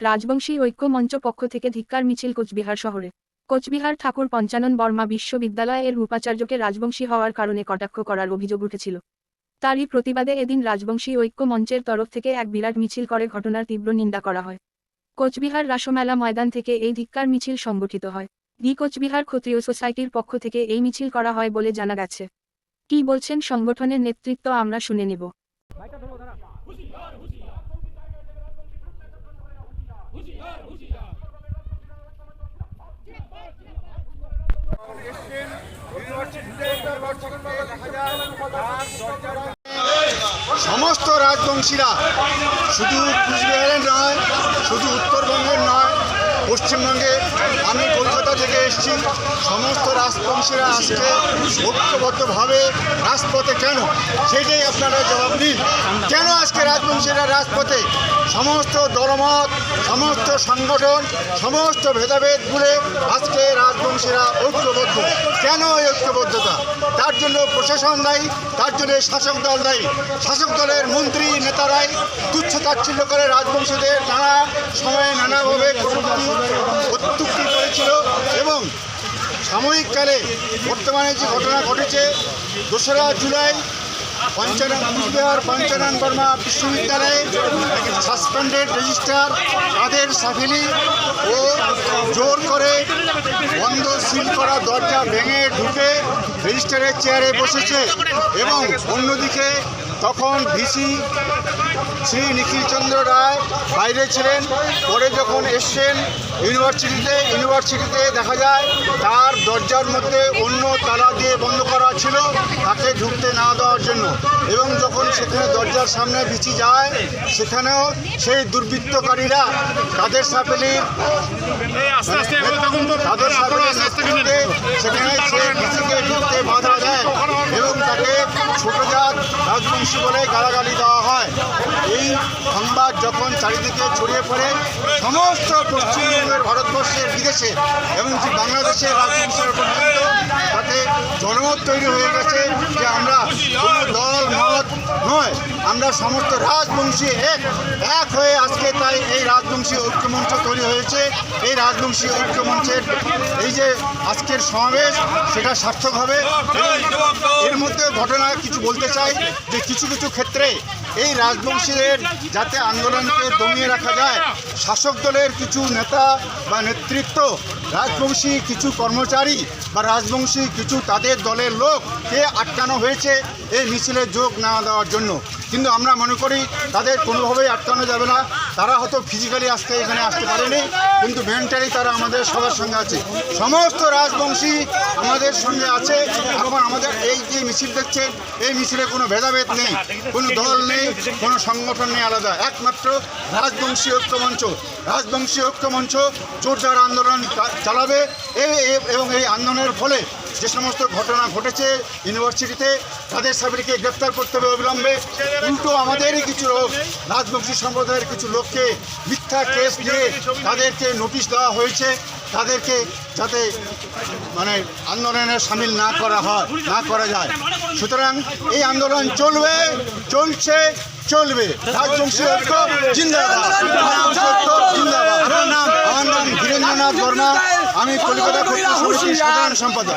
রাজবংশী ঐক্য মঞ্চ পক্ষ থেকে ধিক্কার মিছিল কোচবিহার শহরে। কোচবিহার ঠাকুর পঞ্চানন বর্মা বিশ্ববিদ্যালয় এর উপাচার্যকে রাজবংশী হওয়ার কারণে কটাক্ষ করার অভিযোগ উঠেছিল। তারই প্রতিবাদে এদিন রাজবংশী ঐক্য মঞ্চের তরফ থেকে এক বিরাট মিছিল করে ঘটনার তীব্র নিন্দা করা হয়। কোচবিহার রাসমেলা ময়দান থেকে এই ধিক্কার মিছিল সংগঠিত হয়। দি কোচবিহার ক্ষত্রিয় সোসাইটির পক্ষ থেকে এই মিছিল করা হয় বলে জানা গেছে। কি বলছেন সংগঠনের নেতৃত্ব আমরা শুনে নেব। সমস্ত রাজবংশীরা শুধু কুচবিহারের নয় শুধু উত্তরবঙ্গের নয় পশ্চিমবঙ্গে আমি কলকাতা থেকে এসেছি। সমস্ত রাজবংশীরা আজকে ঐক্যবদ্ধভাবে রাজপথে কেন? সেটাই আপনারা জবাব দিন। কেন আজকে রাজবংশীরা রাজপথে? সমস্ত দলমত, সমস্ত সংগঠন, সমস্ত ভেদাভেদ ভুলে আজকে রাজবংশীরা ঐক্যবদ্ধ। কেন এই ঐক্যবদ্ধতা। তার জন্য প্রশাসন দায়ী, তার জন্য শাসক দল দায়ী। শাসক দলের মন্ত্রী, নেতারাই তুচ্ছ তাচ্ছিল্য করে রাজবংশীদের নানা সময়ে নানাভাবে অত্যুক্তি করেছিল এবং সাময়িককালে বর্তমানে যে ঘটনা ঘটেছে, দোসরা জুলাই কুচবিহার পঞ্চানন বর্মা বিশ্ববিদ্যালয়ে সাসপেন্ডেড রেজিস্ট্রার তাদের সাফিলি ও জোর করে বন্ধ সিল করা দরজা ভেঙে ঢুকে রেজিস্ট্রারের চেয়ারে বসেছে এবং অন্যদিকে তখন ভিসি শ্রী নিখিলচন্দ্র রায় বাইরে ছিলেন। পরে যখন এসছেন ইউনিভার্সিটিতে ইউনিভার্সিটিতে দেখা যায় তার দরজার মধ্যে অন্য তালা দিয়ে বন্ধ করা ছিল তাকে ঢুকতে না দেওয়ার জন্য। এবং যখন সেখানে দরজার সামনে বিচি যায় সেখানেও সেই দুর্বৃত্তকারীরা তাদের সাপেলির তাদের সাপেলির সেখানে সেই বিচিকে ঢুকতে বাধা দেয় এবং তাকে ছোট জাত রাজবংশী বলে গালাগালি দেওয়া হয়। এই সংবাদ যখন চারিদিকে ছড়িয়ে পড়ে, সমস্ত পশ্চিমবঙ্গের, ভারতবর্ষের, বিদেশে এবং বাংলাদেশের রাজবংশের উপর তাতে জনমত তৈরি হয়ে গেছে যে আমরা দল আমরা সমস্ত রাজবংশী এক এক হয়ে আজকে তাই এই রাজবংশী ঐক্যমঞ্চ তৈরি হয়েছে। এই রাজবংশী ঐক্যমঞ্চের এই যে আজকের সমাবেশ, সেটা সার্থক হবে। এর মধ্যে ঘটনা কিছু বলতে চাই, যে কিছু কিছু ক্ষেত্রে এই রাজবংশীদের যাতে আন্দোলনকে দমিয়ে রাখা যায়, শাসক দলের কিছু নেতা বা নেতৃত্ব, রাজবংশী কিছু কর্মচারী বা রাজবংশী কিছু তাদের দলের লোককে আটকানো হয়েছে, এই মিছিলে যোগ না দেওয়ার জন্য। কিন্তু আমরা মনে করি তাদের কোনোভাবেই আটকানো যাবে না। তারা হয়তো ফিজিক্যালি আজকে এখানে আসতে পারেনি, কিন্তু মেন্টালি তারা আমাদের সবার সঙ্গে আছে। সমস্ত রাজবংশী আমাদের সঙ্গে আছে। এখন আমাদের এই যে মিছিল দেখছেন, এই মিছিলে কোনো ভেদাভেদ নেই, কোনো দল নেই, কোনো সংগঠন নেই আলাদা। একমাত্র রাজবংশী ঐক্যমঞ্চ রাজবংশী ঐক্যমঞ্চ জোরদার আন্দোলন চালাবে। এ- এ- এবং এই আন্দোলনের ফলে যে সমস্ত ঘটনা ঘটেছে ইউনিভার্সিটিতে, তাদের সাবিরকে গ্রেপ্তার করতে হবে অবিলম্বে। উল্টো আমাদেরই কিছু লোক, রাজবংশী সম্প্রদায়ের কিছু লোককে মিথ্যা কেস দিয়ে তাদেরকে নোটিশ দেওয়া হয়েছে। তাদেরকে যাতে মানে আন্দোলনে সামিল না করা হয়, না করা যায়। সুতরাং এই আন্দোলন চলবে, চলছে, চলবে। রাজবংশী ঐক্য জিন্দাবাদ আমার নাম আমার নাম ধীরেন্দ্রনাথ বর্মা আমি কলকাতা সম্পাদক।